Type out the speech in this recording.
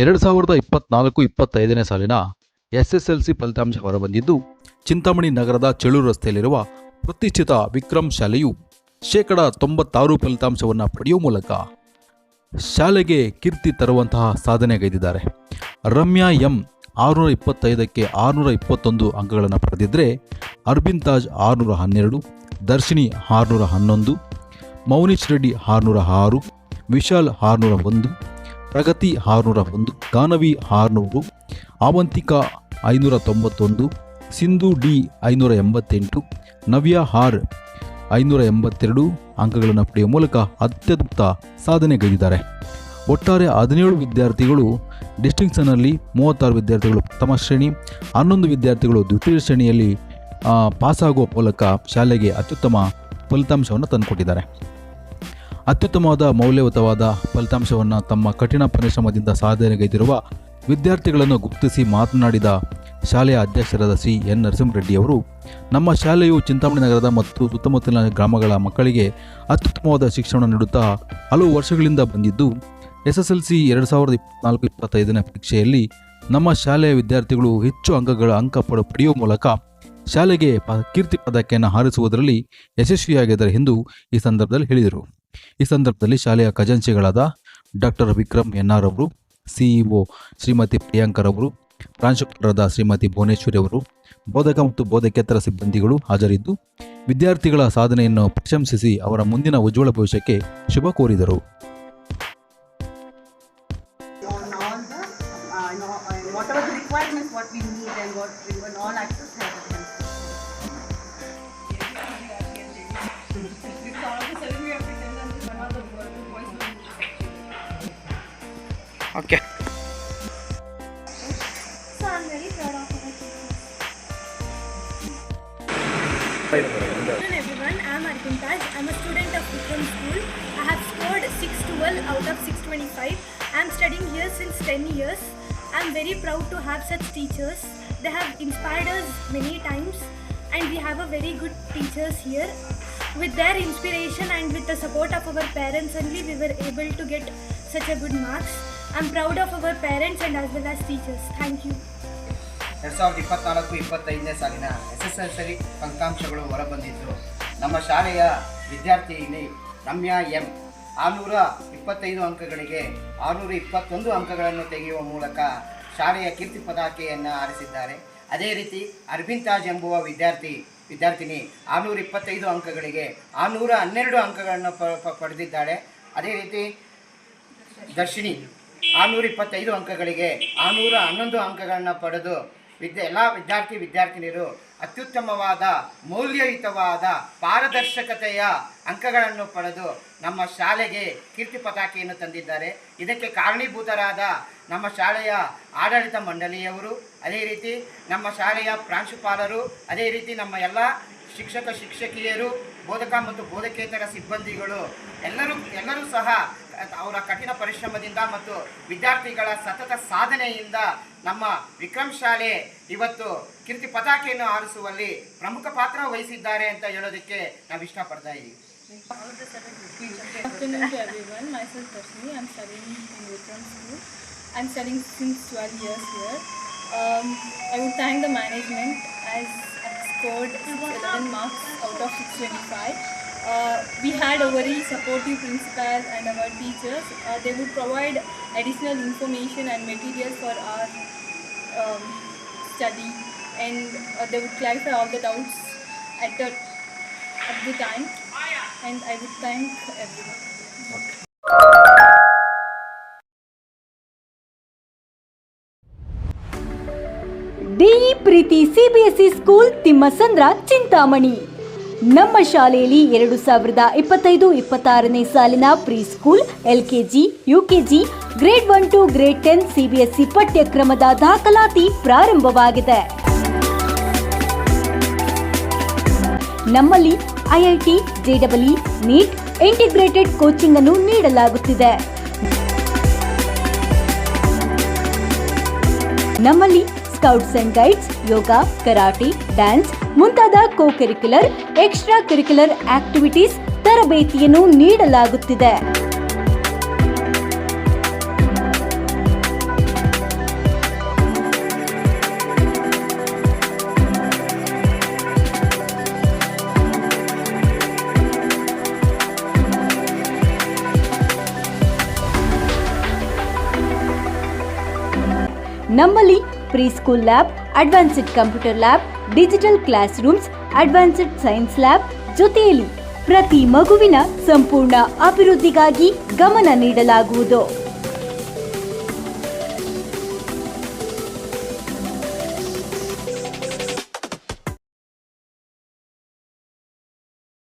ಎರಡು ಸಾವಿರದ ಇಪ್ಪತ್ನಾಲ್ಕು ಇಪ್ಪತ್ತೈದನೇ ಸಾಲಿನ ಎಸ್ ಎಸ್ ಎಲ್ ಸಿ ಫಲಿತಾಂಶ ಹೊರಬಂದಿದ್ದು, ಚಿಂತಾಮಣಿ ನಗರದ ಚೆಳೂರು ರಸ್ತೆಯಲ್ಲಿರುವ ಪ್ರತಿಷ್ಠಿತ ವಿಕ್ರಮ್ ಶಾಲೆಯು ಶೇಕಡ ತೊಂಬತ್ತಾರು ಫಲಿತಾಂಶವನ್ನು ಪಡೆಯುವ ಮೂಲಕ ಶಾಲೆಗೆ ಕೀರ್ತಿ ತರುವಂತಹ ಸಾಧನೆಗೈದಿದ್ದಾರೆ ರಮ್ಯಾ ಎಂ ಆರುನೂರ ಇಪ್ಪತ್ತೈದಕ್ಕೆ ಆರುನೂರ ಇಪ್ಪತ್ತೊಂದು ಅಂಕಗಳನ್ನು ಪಡೆದಿದ್ದರೆ ಅರ್ಬಿನ್ ತಾಜ್ ಆರುನೂರ ಹನ್ನೆರಡು, ದರ್ಶಿನಿ ಆರುನೂರ ಹನ್ನೊಂದು, ಮೌನಿಶ್ ರೆಡ್ಡಿ ಆರುನೂರ ಆರು, ವಿಶಾಲ್ ಆರುನೂರ ಒಂದು ಪ್ರಗತಿ ಆರುನೂರ ಒಂದು, ಗಾನವಿ ಆರುನೂರು, ಆವಂತಿಕ ಐನೂರ ತೊಂಬತ್ತೊಂದು, ಸಿಂಧು ಡಿ ಐನೂರ ಎಂಬತ್ತೆಂಟು, ನವ್ಯ ಹಾರ್ ಐನೂರ ಎಂಬತ್ತೆರಡು ಅಂಕಗಳನ್ನು ಪಡೆಯುವ ಮೂಲಕ ಅತ್ಯದ್ಭುತ ಸಾಧನೆಗೈದಿದ್ದಾರೆ. ಒಟ್ಟಾರೆ ಹದಿನೇಳು ವಿದ್ಯಾರ್ಥಿಗಳು ಡಿಸ್ಟಿಂಕ್ಷನ್ನಲ್ಲಿ ಮೂವತ್ತಾರು ವಿದ್ಯಾರ್ಥಿಗಳು ಪ್ರಥಮ ಶ್ರೇಣಿ, ಹನ್ನೊಂದು ವಿದ್ಯಾರ್ಥಿಗಳು ದ್ವಿತೀಯ ಶ್ರೇಣಿಯಲ್ಲಿ ಪಾಸಾಗುವ ಮೂಲಕ ಶಾಲೆಗೆ ಅತ್ಯುತ್ತಮ ಫಲಿತಾಂಶವನ್ನು ತಂದುಕೊಟ್ಟಿದ್ದಾರೆ. ಅತ್ಯುತ್ತಮವಾದ ಮೌಲ್ಯಯುತವಾದ ಫಲಿತಾಂಶವನ್ನು ತಮ್ಮ ಕಠಿಣ ಪರಿಶ್ರಮದಿಂದ ಸಾಧನೆಗೈದಿರುವ ವಿದ್ಯಾರ್ಥಿಗಳನ್ನು ಗುರುತಿಸಿ ಮಾತನಾಡಿದ ಶಾಲೆಯ ಅಧ್ಯಕ್ಷರಾದ ಸಿ ಎನ್ ನರಸಿಂಹರೆಡ್ಡಿಯವರು ನಮ್ಮ ಶಾಲೆಯು ಚಿಂತಾಮಣಿ ನಗರದ ಮತ್ತು ಸುತ್ತಮುತ್ತಲಿನ ಗ್ರಾಮಗಳ ಮಕ್ಕಳಿಗೆ ಅತ್ಯುತ್ತಮವಾದ ಶಿಕ್ಷಣ ನೀಡುತ್ತಾ ಹಲವು ವರ್ಷಗಳಿಂದ ಬಂದಿದ್ದು ಎಸ್ ಎಸ್ ಎಲ್ ಸಿ ಎರಡು ಸಾವಿರದ ಇಪ್ಪತ್ನಾಲ್ಕು ಇಪ್ಪತ್ತೈದನೇ ಪರೀಕ್ಷೆಯಲ್ಲಿ ನಮ್ಮ ಶಾಲೆಯ ವಿದ್ಯಾರ್ಥಿಗಳು ಹೆಚ್ಚು ಅಂಕಗಳ ಅಂಕ ಪಡ, ಪಡೆಯುವ ಮೂಲಕ ಶಾಲೆಗೆ ಕೀರ್ತಿ ಪದಕೆಯನ್ನು ಹಾರಿಸುವುದರಲ್ಲಿ ಯಶಸ್ವಿಯಾಗಿದ್ದಾರೆ ಎಂದು ಈ ಸಂದರ್ಭದಲ್ಲಿ ಹೇಳಿದರು. ಈ ಸಂದರ್ಭದಲ್ಲಿ ಶಾಲೆಯ ಖಜಾಂಚಿಗಳಾದ ಡಾಕ್ಟರ್ ವಿಕ್ರಮ್ ಎನ್ ಆರ್ ಅವರು, ಸಿಇಒ ಶ್ರೀಮತಿ ಪ್ರಿಯಾಂಕರವರು ಪ್ರಾಂಶುಪಾಲರಾದ ಶ್ರೀಮತಿ ಭುವನೇಶ್ವರಿ ಅವರು, ಬೋಧಕ ಮತ್ತು ಬೋಧಕೇತರ ಸಿಬ್ಬಂದಿಗಳು ಹಾಜರಿದ್ದು, ವಿದ್ಯಾರ್ಥಿಗಳ ಸಾಧನೆಯನ್ನು ಪ್ರಶಂಸಿಸಿ ಅವರ ಮುಂದಿನ ಉಜ್ವಲ ಭವಿಷ್ಯಕ್ಕೆ ಶುಭ ಕೋರಿದರು. Okay So I'm very proud of. Hello everyone, I'm Arpin Taj. I'm a student of Vikram School. I have scored 612 out of 625. I'm studying here since 10 years. I'm very proud to have such teachers. They have inspired us many times and we have a very good teachers here. With their inspiration and with the support of our parents only we were able to get such a good marks. I'm proud of our parents and as well as teachers. Thank you. ಎರಡು ಸಾವಿರದ ಇಪ್ಪತ್ನಾಲ್ಕು, ಇಪ್ಪತ್ತೈದನೇ ಸಾಲಿನ S S L C ಫಲಿತಾಂಶಗಳು ಹೊರಬಂದಿದ್ದು, ನಮ್ಮ ಶಾಲೆಯ ವಿದ್ಯಾರ್ಥಿನಿ Ramya M ಆರುನೂರ ಇಪ್ಪತ್ತೈದು ಅಂಕಗಳಿಗೆ ಆರುನೂರ ಇಪ್ಪತ್ತೊಂದು ಅಂಕಗಳನ್ನು ತೆಗೆಯುವ ಮೂಲಕ ಶಾಲೆಯ ಕೀರ್ತಿ ಪದಾಕೆಯನ್ನು ಆರಿಸಿದ್ದಾರೆ ಅದೇ ರೀತಿ ಅರವಿಂದ್ ತಾಜ್ ಎಂಬುವ ವಿದ್ಯಾರ್ಥಿ, ವಿದ್ಯಾರ್ಥಿನಿ ಆರುನೂರ ಇಪ್ಪತ್ತೈದು ಅಂಕಗಳಿಗೆ ಆರುನೂರ ಹನ್ನೆರಡು ಅಂಕಗಳನ್ನು ಪಡೆದಿದ್ದಾಳೆ ಅದೇ ರೀತಿ ದರ್ಶಿನಿ ಆರುನೂರ ಇಪ್ಪತ್ತೈದು ಅಂಕಗಳಿಗೆ ಆರುನೂರ ಹನ್ನೊಂದು ಅಂಕಗಳನ್ನು ಪಡೆದು ವಿದ್ಯೆ, ಎಲ್ಲ ವಿದ್ಯಾರ್ಥಿ ವಿದ್ಯಾರ್ಥಿನಿಯರು ಅತ್ಯುತ್ತಮವಾದ, ಮೌಲ್ಯಯುತವಾದ ಪಾರದರ್ಶಕತೆಯ ಅಂಕಗಳನ್ನು ಪಡೆದು ನಮ್ಮ ಶಾಲೆಗೆ ಕೀರ್ತಿ ಪತಾಕೆಯನ್ನು ತಂದಿದ್ದಾರೆ. ಇದಕ್ಕೆ ಕಾರಣೀಭೂತರಾದ ನಮ್ಮ ಶಾಲೆಯ ಆಡಳಿತ ಮಂಡಳಿಯವರು, ಅದೇ ರೀತಿ ನಮ್ಮ ಶಾಲೆಯ ಪ್ರಾಂಶುಪಾಲರು, ಅದೇ ರೀತಿ ನಮ್ಮ ಎಲ್ಲ ಶಿಕ್ಷಕ, ಶಿಕ್ಷಕಿಯರು ಬೋಧಕ ಮತ್ತು ಬೋಧಕೇತರ ಸಿಬ್ಬಂದಿಗಳು ಎಲ್ಲರೂ ಎಲ್ಲರೂ ಸಹ ಅವರ ಕಠಿಣ ಪರಿಶ್ರಮದಿಂದ ಮತ್ತು ವಿದ್ಯಾರ್ಥಿಗಳ ಸತತ ಸಾಧನೆಯಿಂದ ನಮ್ಮ ವಿಕ್ರಮ್ ಶಾಲೆ ಇವತ್ತು ಕೀರ್ತಿ ಪತಾಕೆಯನ್ನು ಆರಿಸುವಲ್ಲಿ ಪ್ರಮುಖ ಪಾತ್ರ ವಹಿಸಿದ್ದಾರೆ ಅಂತ ಹೇಳೋದಕ್ಕೆ ನಾವು ಇಷ್ಟಪಡ್ತಾ ಇದ್ದೀವಿ marks out of 625. Uh, we had a very supportive principal and our teachers. Uh, they would provide additional information and materials for our um, study and uh, they would clarify all the doubts at the, at the time and I would thank everyone. D E Preethi CBSE school Thimmasandra Chintamani ನಮ್ಮ ಶಾಲೆಯಲ್ಲಿ ಎರಡು ಸಾವಿರದ ಇಪ್ಪತ್ತೈದು, ಇಪ್ಪತ್ತಾರನೇ ಸಾಲಿನ pre school LKG, UKG, grade one to grade ten CBSE ಪಠ್ಯಕ್ರಮದ ದಾಖಲಾತಿ ಪ್ರಾರಂಭವಾಗಿದೆ. ನಮ್ಮಲ್ಲಿ IIT, JW, NEET integrated coaching ಅನ್ನು ನೀಡಲಾಗುತ್ತಿದೆ. ನಮ್ಮಲ್ಲಿ scouts and guides, yoga, karate, dance ಮುಂತಾದ co curricular extra curricular activities ತರಬೇತಿಯನ್ನು ನೀಡಲಾಗುತ್ತಿದೆ. ನಮ್ಮಲ್ಲಿ pre school lab, advanced computer lab digital classrooms advanced science lab ಜೊತೆಯಲ್ಲಿ ಪ್ರತಿ ಮಗುವಿನ ಸಂಪೂರ್ಣ ಅಭಿವೃದ್ಧಿಗಾಗಿ ಗಮನ ನೀಡಲಾಗುವುದು.